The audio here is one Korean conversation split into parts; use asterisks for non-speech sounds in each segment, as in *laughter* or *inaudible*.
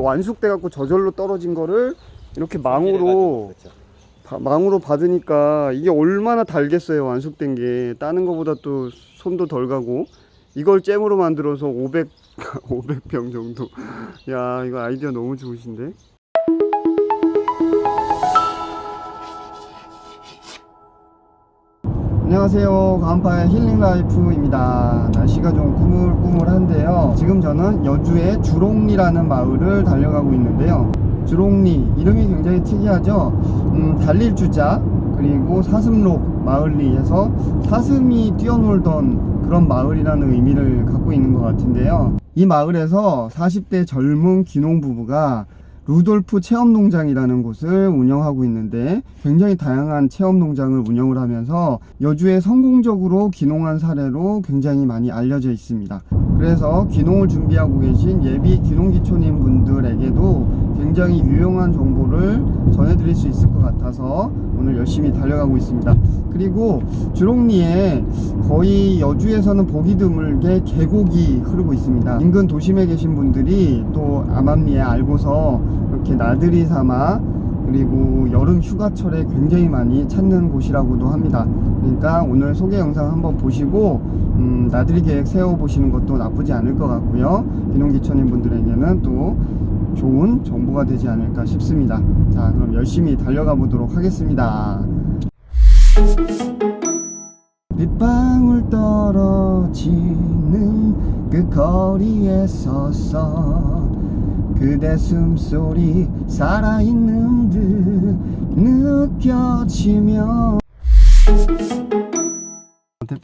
완숙돼 갖고 저절로 떨어진 거를 이렇게 망으로 그렇죠. 바- 망으로 받으니까 이게 얼마나 달겠어요 완숙된 게. 따는 것보다 또 손도 덜 가고. 이걸 잼으로 만들어서 500 500병 *laughs* 정도. 야 이거 아이디어 너무 좋으신데 안녕하세요. 가은파의 힐링라이프입니다. 날씨가 좀 꾸물꾸물한데요. 지금 저는 여주의 주롱리라는 마을을 달려가고 있는데요. 주롱리 이름이 굉장히 특이하죠? 음, 달릴 주자 그리고 사슴록 마을리에서 사슴이 뛰어놀던 그런 마을이라는 의미를 갖고 있는 것 같은데요. 이 마을에서 40대 젊은 귀농 부부가 루돌프 체험농장이라는 곳을 운영하고 있는데 굉장히 다양한 체험농장을 운영을 하면서 여주에 성공적으로 귀농한 사례로 굉장히 많이 알려져 있습니다. 그래서 귀농을 준비하고 계신 예비 귀농기촌인 분들에게도 굉장히 유용한 정보를 전해드릴 수 있을 것 같아서 오늘 열심히 달려가고 있습니다. 그리고 주롱리에 거의 여주에서는 보기 드물게 계곡이 흐르고 있습니다. 인근 도심에 계신 분들이 또 암암리에 알고서 이렇게 나들이 삼아 그리고 여름 휴가철에 굉장히 많이 찾는 곳이라고도 합니다. 그러니까 오늘 소개 영상 한번 보시고 음, 나들이 계획 세워보시는 것도 나쁘지 않을 것 같고요. 비농기촌인 분들에게는 또 좋은 정보가 되지 않을까 싶습니다. 자, 그럼 열심히 달려가 보도록 하겠습니다. 빗방울 떨어지는 그 거리에 서서 그대 숨소리 살아있는 듯 느껴지며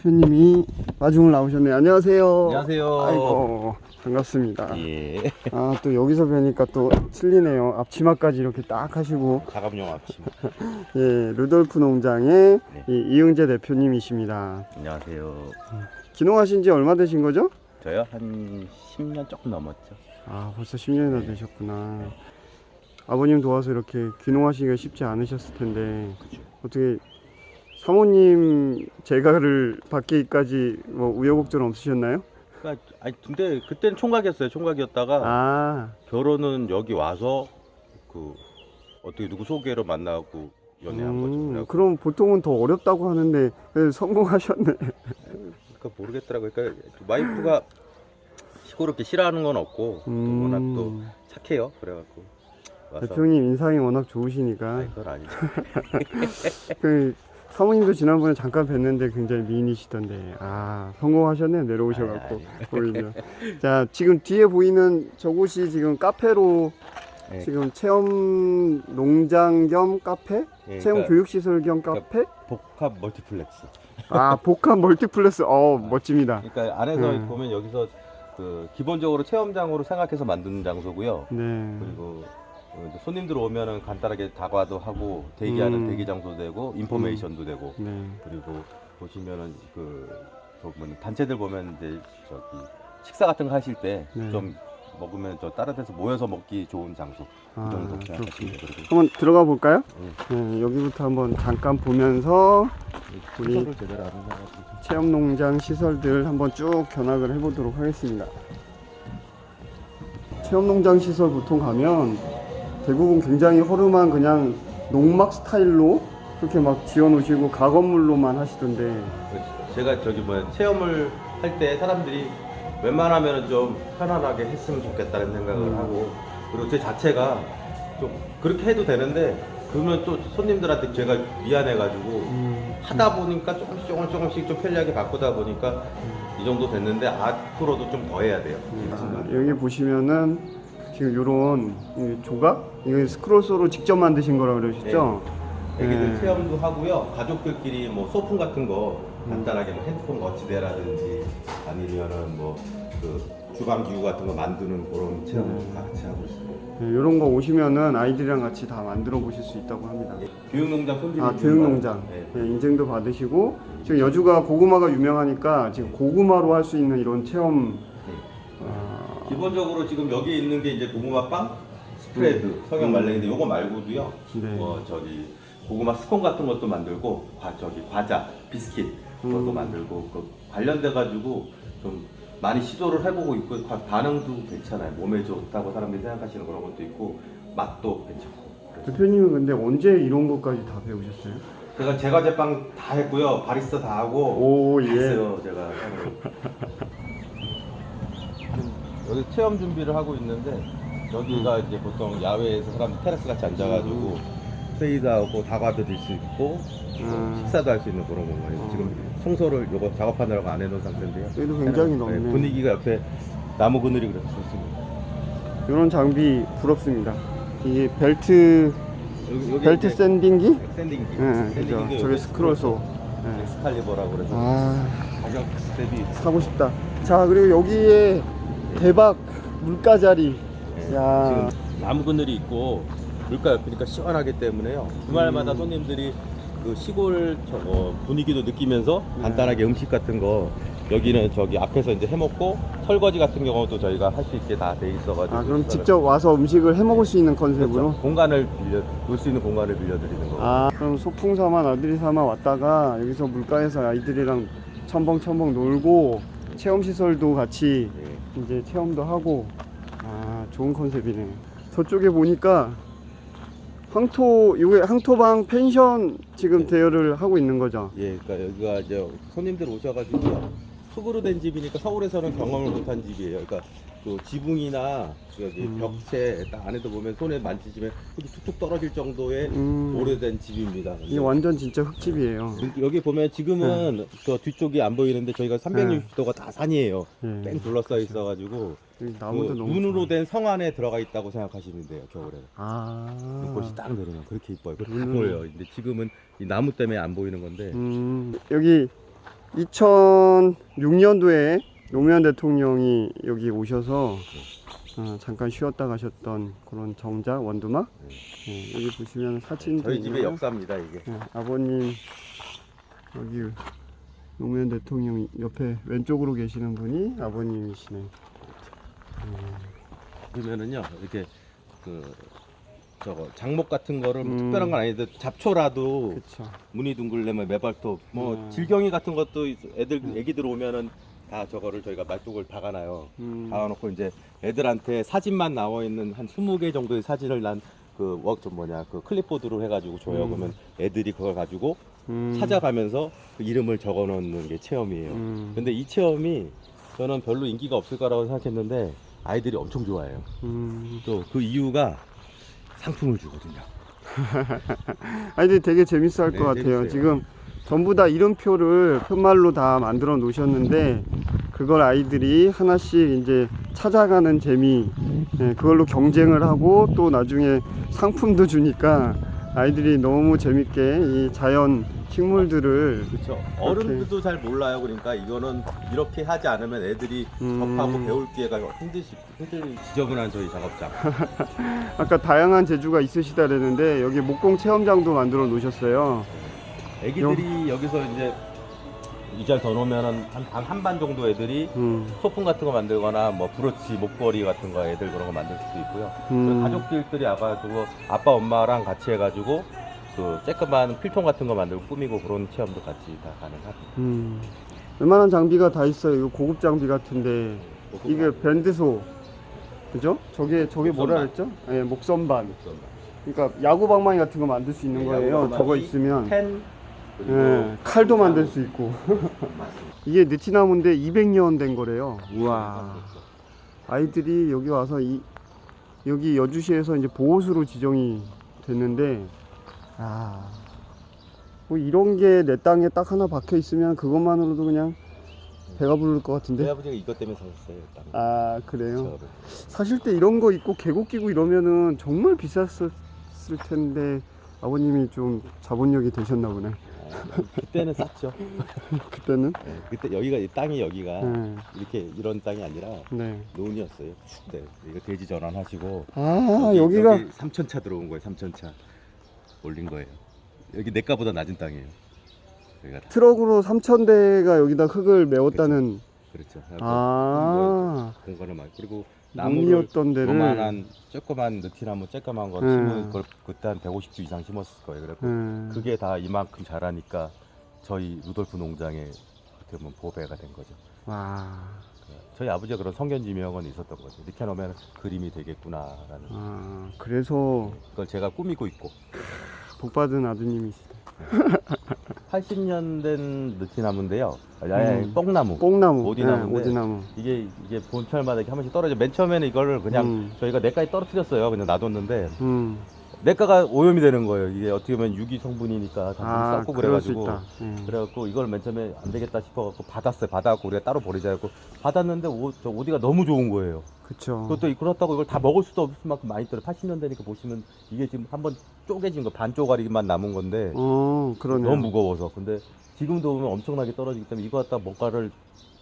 대표님이 마중을 나오셨네요. 안녕하세요. 안녕하세요. 아이고 반갑습니다. 예. 아 또 여기서 뵈니까 또 틀리네요. 앞치마까지 이렇게 딱 하시고 가감용 앞치마. *laughs* 예 루돌프 농장의 네. 이 이응재 대표님이십니다. 안녕하세요. 기농하신 지 얼마 되신 거죠? 저요 한 10년 조금 넘었죠. 아 벌써 10년이나 네. 되셨구나. 아버님 도와서 이렇게 귀농하시기가 쉽지 않으셨을 텐데 그죠. 어떻게 사모님 제가를 받기까지 뭐 우여곡절 없으셨나요? 그러니까 아니 근데 그때는 총각이었어요. 총각이었다가 아, 결혼은 여기 와서 그 어떻게 누구 소개로 만나고 연애한 거죠. 음, 그래갖고 그럼 보통은 더 어렵다고 하는데 성공하셨네. 그러니까 모르겠더라고요. 그러니까 와이프가 시골 이렇게 싫어하는 건 없고 또 워낙 또 음, 착해요. 그래갖고 와서 대표님 인상이 워낙 좋으시니까 아니, 그건 아니죠. *laughs* 그 사모님도 지난번에 잠깐 뵀는데 굉장히 미인이시던데. 아 성공하셨네. 내려오셔갖고 아니, 오히려 자 지금 뒤에 보이는 저곳이 지금 카페로 네. 지금 체험 농장 겸 카페? 예, 체험 그러니까 교육 시설 겸 카페? 복합 멀티플렉스. 아 복합 멀티플렉스. 어 멋집니다. 그러니까 안에서 음. 보면 여기서 그 기본적으로 체험장으로 생각해서 만드는 장소고요. 네. 그리고 손님들 오면은 간단하게 다과도 하고 대기하는 음. 대기 장소도 되고 인포메이션도 되고 네. 그리고 보시면은 그저 뭐 단체들 보면 이제 저기 식사 같은 거 하실 때 네. 좀 먹으면 저 다른 데서 모여서 먹기 좋은 장소 아, 그 정도. 생각하시면 한번 들어가 볼까요? 네, 여기부터 한번 잠깐 보면서 우리- 순서를 제대로 안 해가지고 체험 농장 시설들 한번 쭉 견학을 해보도록 하겠습니다. 체험 농장 시설 보통 가면 대부분 굉장히 허름한 그냥 농막 스타일로 그렇게 막 지어 놓으시고 가건물로만 하시던데. 제가 저기 뭐 체험을 할 때 사람들이 웬만하면 좀 편안하게 했으면 좋겠다는 생각을 음. 하고 그리고 제 자체가 좀 그렇게 해도 되는데 그러면 또 손님들한테 제가 미안해가지고 음, 하다 보니까 조금씩 조금씩 조금씩 좀 편리하게 바꾸다 보니까 이 정도 됐는데 앞으로도 좀 더 해야 돼요. 아, 여기 보시면은 지금 요런 이 조각 이거 스크롤소로 직접 만드신 거라 그러셨죠? 애기들 네. 체험도 하고요. 가족들끼리 뭐 소품 같은 거 음. 간단하게 뭐 핸드폰 거치대라든지 아니면은 뭐 그 주방 기구 같은 거 만드는 그런 체험을 음. 같이 하고 있습니다. 네, 이런 거 오시면은 아이들이랑 같이 다 만들어 보실 수 있다고 합니다. 예, 교육농장 손질 아 교육농장 네. 네, 인증도 받으시고 지금 여주가 고구마가 유명하니까 지금 고구마로 할 수 있는 이런 체험 아, 기본적으로 지금 여기 있는 게 이제 고구마 빵 스프레드 성형 말랭이인데 요거 말고도요. 네. 뭐 저기 고구마 스콘 같은 것도 만들고 과 저기 과자 비스킷 그것도 음. 만들고 그 관련돼 가지고 좀 많이 시도를 해보고 있고 바- 반응도 괜찮아요. 몸에 좋다고 사람들이 생각하시는 그런 것도 있고 맛도 괜찮고. 그래서 대표님은 근데 언제 이런 것까지 다 배우셨어요? 제가 제과 제빵 다 했고요. 바리스타 다 하고 오 다 예. 했어요. 제가 여기 체험 준비를 하고 있는데 여기가 이제 보통 야외에서 사람들 테라스 같이 앉아가지고 회의도 하고 다과도 들 수 있고 음. 식사도 할 수 있는 그런 공간이에요. 어. 지금 청소를 요거 작업하느라고 안 해놓은 상태인데요. 여기도 굉장히 네, 넓네. 분위기가 옆에 나무 그늘이 그래서 좋습니다. 이런 장비 부럽습니다. 이게 벨트 여기, 여기 벨트 이제 샌딩기? 샌딩기. 예, 그죠. 여기 저게 스크롤소. 예. 엑스칼리버라고 그래서 아 가격 대비 사고 싶다. 자 그리고 여기에 대박 물가 자리. 예, 야. 지금 나무 그늘이 있고 물가 옆이니까 시원하기 때문에요. 주말마다 음. 손님들이 그 시골 저거 분위기도 느끼면서 네. 간단하게 음식 같은 거 여기는 저기 앞에서 이제 해 먹고 설거지 같은 경우도 저희가 할 수 있게 다 돼 있어가지고 아 그럼 직접 와서 음식을 해 먹을 수 있는 컨셉으로. 그렇죠. 공간을 빌려 놓을 수 있는 공간을 빌려드리는 거. 아 그럼 소풍 삼아 나들이 삼아 왔다가 여기서 물가에서 아이들이랑 첨벙첨벙 놀고 체험 시설도 같이 예. 이제 체험도 하고 아 좋은 컨셉이네. 저쪽에 보니까 황토 이게 황토방 펜션 지금 네. 대여를 하고 있는 거죠. 예, 그러니까 여기가 이제 손님들 오셔가지고요. 흙으로 된 집이니까 서울에서는 경험을 못한 집이에요. 그러니까 그 지붕이나 여기 음. 벽체 딱 안에도 보면 손에 만지시면 흙이 툭툭 떨어질 정도의 음. 오래된 집입니다. 이게 완전 진짜 흙집이에요. 여기 보면 지금은 저 뒤쪽이 안 보이는데 저희가 360도가 다 산이에요. 예. 뺑 둘러싸여 있어가지고 여기 그 나무도 너무 눈으로 좋아. 된성 안에 들어가 있다고 생각하시면 돼요. 겨울에. 아. 눈꽃이 딱 내리면 그렇게 이뻐요. 눈으로. 보여요. 근데 지금은 이 나무 때문에 안 보이는 건데 음, 여기 2006년도에 노무현 대통령이 여기 오셔서 어, 잠깐 쉬었다 가셨던 그런 정자 원두막 예, 여기 보시면 사진도 저희 집의 있고요. 역사입니다 이게. 예, 아버님 여기 노무현 대통령 옆에 왼쪽으로 계시는 분이 아버님이시네. 보면은요 이렇게 그 저거 장목 같은 거를 뭐 음. 특별한 건 아닌데 잡초라도 그렇죠. 무늬 둥글레면 매발톱 뭐 음. 질경이 같은 것도 애들 애기 들 오면은 다 저거를 저희가 말뚝을 박아놔요. 음, 박아놓고 이제 애들한테 사진만 나와 있는 한 20개 정도의 사진을 난그웍좀 뭐냐 그 클립보드로 해가지고 줘요. 음. 그러면 애들이 그걸 가지고 음, 찾아가면서 그 이름을 적어놓는 게 체험이에요. 음, 근데 이 체험이 저는 별로 인기가 없을 거라고 생각했는데 아이들이 엄청 좋아해요. 음. 또 그 이유가 상품을 주거든요. *laughs* 아이들이 되게 재밌어 할 네, 것 같아요. 재밌어요. 지금 전부 다 이름표를 편말로 다 만들어 놓으셨는데 그걸 아이들이 하나씩 이제 찾아가는 재미, 예, 그걸로 경쟁을 하고 또 나중에 상품도 주니까 아이들이 너무 재밌게 이 자연 식물들을 그렇죠. 어른들도 잘 몰라요. 그러니까 이거는 이렇게 하지 않으면 애들이 음. 접하고 배울 기회가 힘드시 힘들 지저분한 저희 작업장. *laughs* 아까 다양한 재주가 있으시다 그랬는데 여기 목공 체험장도 만들어 놓으셨어요. 애기들이 여기서 이제 이잘 더 놓으면은 한반 정도 애들이 음, 소품 같은 거 만들거나 뭐 브로치, 목걸이 같은 거 애들 그런 거 만들 수도 있고요. 음. 가족들끼리 와가지고 아빠 엄마랑 같이 해가지고 그 쬐끄만 필통 같은 거 만들고 꾸미고 그런 체험도 같이 다 가능하고. 음. 웬만한 장비가 다 있어요. 이거 고급 장비 같은데 이게 밴드소 그죠? 저게 저게 뭐라 목선반. 그랬죠? 예, 목선반. 그러니까 야구 방망이 같은 거 만들 수 있는 네, 거예요. 저거 있으면 펜 그리고 예, 칼도 만들 수 있고. *laughs* 이게 느티나무인데 200년 된 거래요. 우와. 아이들이 여기 와서 이 여기 여주시에서 이제 보호수로 지정이 됐는데 아. 뭐 이런 게 내 땅에 딱 하나 박혀 있으면 그것만으로도 그냥 배가 부를 것 같은데. 아버지가 이것 때문에 사셨어요. 땅. 아, 그래요. 저를. 사실 때 이런 거 있고 계곡 끼고 이러면은 정말 비쌌을 텐데 아버님이 좀 자본력이 되셨나 보네. 아, 그때는 쌌죠. *laughs* 그때는. 네, 그때 여기가 이 땅이 여기가 네. 이렇게 이런 땅이 아니라 네. 논이었어요. 네, 이거 돼지 전환하시고 아, 여기, 여기가 여기 3천 차 들어온 거예요. 3천 차 올린 거예요. 여기 내가보다 낮은 땅이에요. 여기가 다 트럭으로 3,000대가 여기다 흙을 메웠다는 그렇죠. 아, 공간을 많이 그리고 나무를 논이었던 데를 요만한 조그만 느티나무 조그만 거 네. 심은 걸 그때 한 150주 이상 심었을 거예요. 그래서 네. 그게 다 이만큼 자라니까 저희 루돌프 농장에 어떻게 보면 보배가 된 거죠. 와. 저희 아버지가 그런 성견지명은 있었던 것 같아요. 이렇게 놓으면 그림이 되겠구나라는 아, 그래서 그걸 제가 꾸미고 있고 복 받은 아드님이시다. 80년 된 느티나무인데요. 야야 음. 뽕나무. 뽕나무, 오디나무인데 네, 오디나무. 이게 이게 봄철마다 이렇게 한 번씩 떨어져. 맨 처음에는 이거를 그냥 음. 저희가 내까지 떨어뜨렸어요. 그냥 놔뒀는데 음. 내과가 오염이 되는 거예요. 이게 어떻게 보면 유기 성분이니까 다 아, 썩고 그럴 수 그래가지고 있다. 예. 그래갖고 이걸 맨 처음에 안 되겠다 싶어갖고 받았어요. 받아갖고 우리가 따로 버리자 했고 받았는데 오, 저 오디가 너무 좋은 거예요. 그쵸. 그것도 그렇다고 이걸 다 먹을 수도 없을 만큼 많이 떨어. 80년대니까 보시면 이게 지금 한번 쪼개진 거 반 쪼가리만 남은 건데 어, 그러네. 너무 무거워서. 근데 지금도 보면 엄청나게 떨어지기 때문에 이거 갖다 뭔가를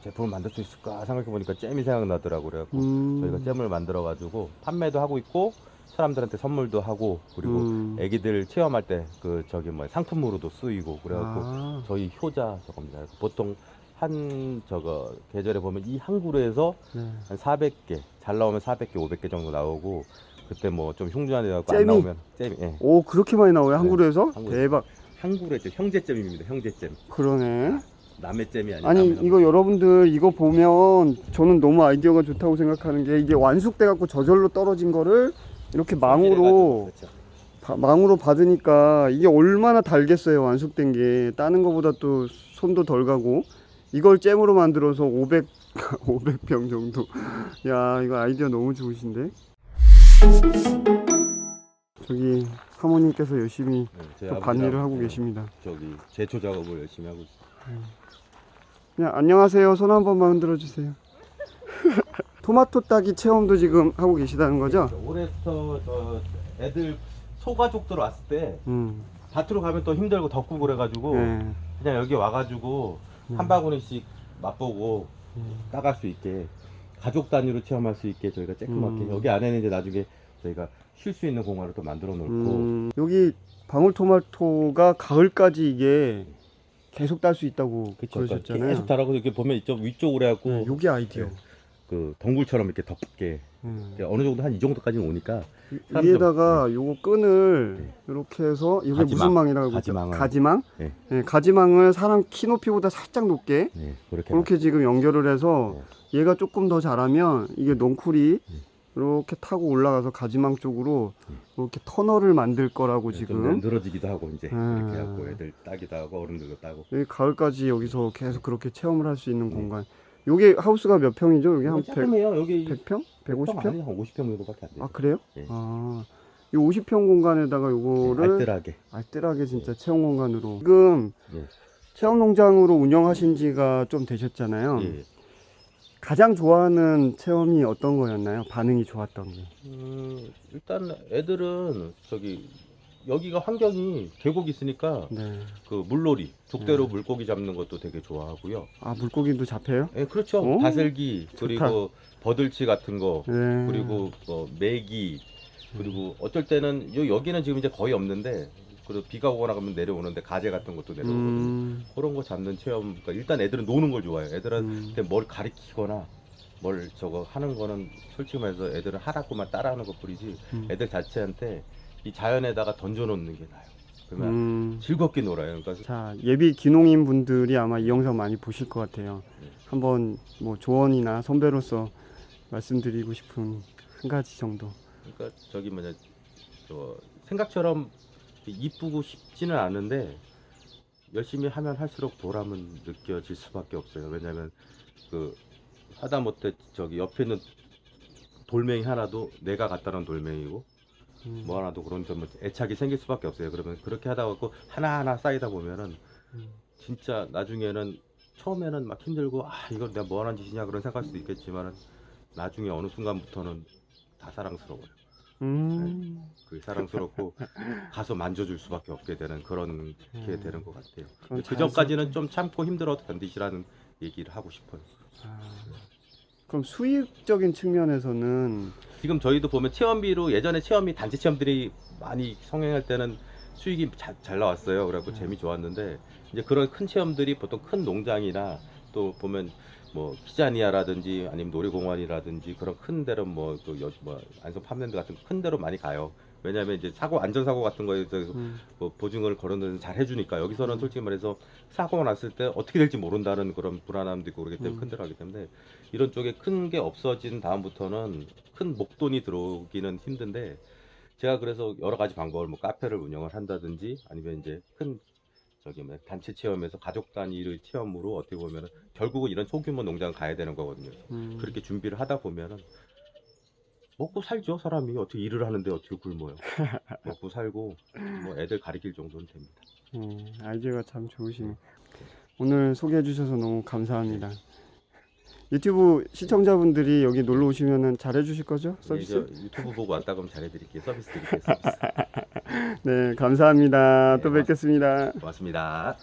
제품을 만들 수 있을까 생각해 보니까 잼이 생각나더라고 그래갖고 음. 저희가 잼을 만들어 가지고 판매도 하고 있고 사람들한테 선물도 하고 그리고 음. 애기들 체험할 때 그 저기 뭐 상품으로도 쓰이고 그래갖고 아, 저희 효자 저겁니다. 보통 한 저거 계절에 보면 이 한 그루에서 네. 한 400개 잘 나오면 400개 500개 정도 나오고 그때 뭐 좀 흉주한데 갖고 안 잼이? 나오면 잼이 예. 오, 그렇게 많이 나와요, 한 네, 그루에서? 한 그루. 대박. 한 그루에 좀 형제잼입니다. 형제잼. 그러네. 남의 잼이 아니라 아니, 남의 이거 여러분들 이거 보면 저는 너무 아이디어가 좋다고 생각하는 게 이게 완숙돼 갖고 저절로 떨어진 거를 이렇게 망으로 그렇죠. 바- 망으로 받으니까 이게 얼마나 달겠어요 완숙된 게. 따는 것보다 또 손도 덜 가고. 이걸 잼으로 만들어서 500 500병 *laughs* 정도. 야 이거 아이디어 너무 좋으신데? 저기 사모님께서 열심히 네, 반일을 하고 네, 계십니다. 저기 제초 작업을 열심히 하고 있어요. 그냥 안녕하세요. 손 한 번만 흔들어 주세요 토마토 따기 체험도 지금 하고 계시다는 거죠? 올해부터 저 애들 소가족들 왔을 때 음, 밭으로 가면 또 힘들고 덥고 그래가지고 네. 그냥 여기 와가지고 음. 한 바구니씩 맛보고 음. 따갈 수 있게 가족 단위로 체험할 수 있게 저희가 쬐끄맣게 음. 여기 안에는 이제 나중에 저희가 쉴 수 있는 공간을 또 만들어 놓고 음, 여기 방울토마토가 가을까지 이게 계속 딸 수 있다고 그쵸 그러셨잖아요 계속 달하고 이렇게 보면 이쪽 위쪽으로 해갖고 네, 여기 아이디어. 네. 그 덩굴처럼 이렇게 덮게 음. 어느 정도 한 이 정도까지는 오니까 위- 사람들- 위에다가 요거 끈을 네. 이렇게 해서 이게 가지망. 무슨 망이라고 그러죠? 가지망을. 가지망? 네. 네, 가지망을 사람 키 높이보다 살짝 높게 네, 그렇게 그렇게 지금 연결을 해서 얘가 조금 더 자라면 이게 넝쿨이 네. 이렇게 타고 올라가서 가지망 쪽으로 네. 이렇게 터널을 만들 거라고 좀 지금 늘어지기도 하고 이제 음. 이렇게 하고 애들 따기도 하고 어른들도 따고 여기 가을까지 여기서 계속 그렇게 체험을 할 수 있는 네. 공간. 요게 하우스가 몇 평이죠? 여기 한 이거 100, 조금해요 여기 100평? 100평 150평? 아니 한 50평 정도밖에 안 돼요 아 그래요? 네. 아, 이 50평 공간에다가 요거를 알뜰하게 알뜰하게 진짜 체험 공간으로 지금 예. 체험 농장으로 운영하신 지가 좀 되셨잖아요. 예. 가장 좋아하는 체험이 어떤 거였나요? 반응이 좋았던 게. 음, 일단 애들은 저기 여기가 환경이 계곡 있으니까 네. 그 물놀이 족대로 음. 물고기 잡는 것도 되게 좋아하고요. 아 물고기도 잡혀요? 예, 그렇죠. 오, 다슬기 그리고 버들치 같은 거 네. 그리고 뭐 메기 그리고 어쩔 때는 요 여기는 지금 이제 거의 없는데 그리고 비가 오거나 그러면 내려오는데 가재 같은 것도 내려오거든요. 음, 그런 거 잡는 체험. 그러니까 일단 애들은 노는 걸 좋아해요. 애들한테 음, 뭘 가리키거나 뭘 저거 하는 거는 솔직히 말해서 애들은 하라고만 따라하는 것 뿐이지 음. 애들 자체한테 이 자연에다가 던져놓는 게 나아요. 그러면 음. 즐겁게 놀아요. 그러니까 자 예비 기농인 분들이 아마 이 영상 많이 보실 것 같아요. 네. 한번 뭐 조언이나 선배로서 말씀드리고 싶은 한 가지 정도. 그러니까 저기 뭐냐 저 생각처럼 이쁘고 쉽지는 않은데 열심히 하면 할수록 보람은 느껴질 수밖에 없어요. 왜냐면 그 하다못해 저기 옆에 있는 돌멩이 하나도 내가 갖다 놓은 돌멩이고 음, 뭐 하나도 그런 좀 애착이 생길 수밖에 없어요. 그러면 그렇게 하다 보고 하나하나 쌓이다 보면은 음, 진짜 나중에는 처음에는 막 힘들고 아 이걸 내가 뭐 하는 짓이냐 그런 생각할 수도 있겠지만은 나중에 어느 순간부터는 다 사랑스러워요. 음, 그 사랑스럽고 *laughs* 가서 만져줄 수밖에 없게 되는 그런 게 음. 되는 것 같아요. 그 전까지는. 좀 참고 힘들어도 견디시라는 얘기를 하고 싶어요. 아, 그럼 수익적인 측면에서는 지금 저희도 보면 체험비로 예전에 체험비 단체 체험들이 많이 성행할 때는 수익이 자- 잘 나왔어요. 그래갖고 음. 재미 좋았는데 이제 그런 큰 체험들이 보통 큰 농장이나 또 보면 뭐 키자니아라든지 아니면 놀이공원이라든지 그런 큰 데로 뭐그 뭐 안성 팜랜드 같은 큰 데로 많이 가요. 왜냐하면 이제 사고 안전 사고 같은 거에 대해서 음. 뭐 보증을 걸어놓는 잘 해주니까 여기서는 음. 솔직히 말해서 사고가 났을 때 어떻게 될지 모른다는 그런 불안함도 있고 그러기 때문에 음. 큰 데로 하기 때문에 이런 쪽에 큰 게 없어진 다음부터는 큰 목돈이 들어오기는 힘든데 제가 그래서 여러 가지 방법을 뭐 카페를 운영을 한다든지 아니면 이제 큰 저기 뭐 단체 체험에서 가족 단위의 체험으로 어떻게 보면은 결국은 이런 소규모 농장 가야 되는 거거든요. 음. 그렇게 준비를 하다 보면은 먹고 살죠 사람이 어떻게 일을 하는데 어떻게 굶어요 *laughs* 먹고 살고 뭐 애들 가리킬 정도는 됩니다 음, 아이디어가 참 좋으시네. 오늘 소개해 주셔서 너무 감사합니다. 유튜브 시청자분들이 여기 놀러 오시면은 잘해 주실 거죠? 서비스? 예, 저 유튜브 보고 왔다 그러면 잘해드릴게요 서비스 드릴게요 서비스 *laughs* 네, 감사합니다. 네, 또 뵙겠습니다. 고맙습니다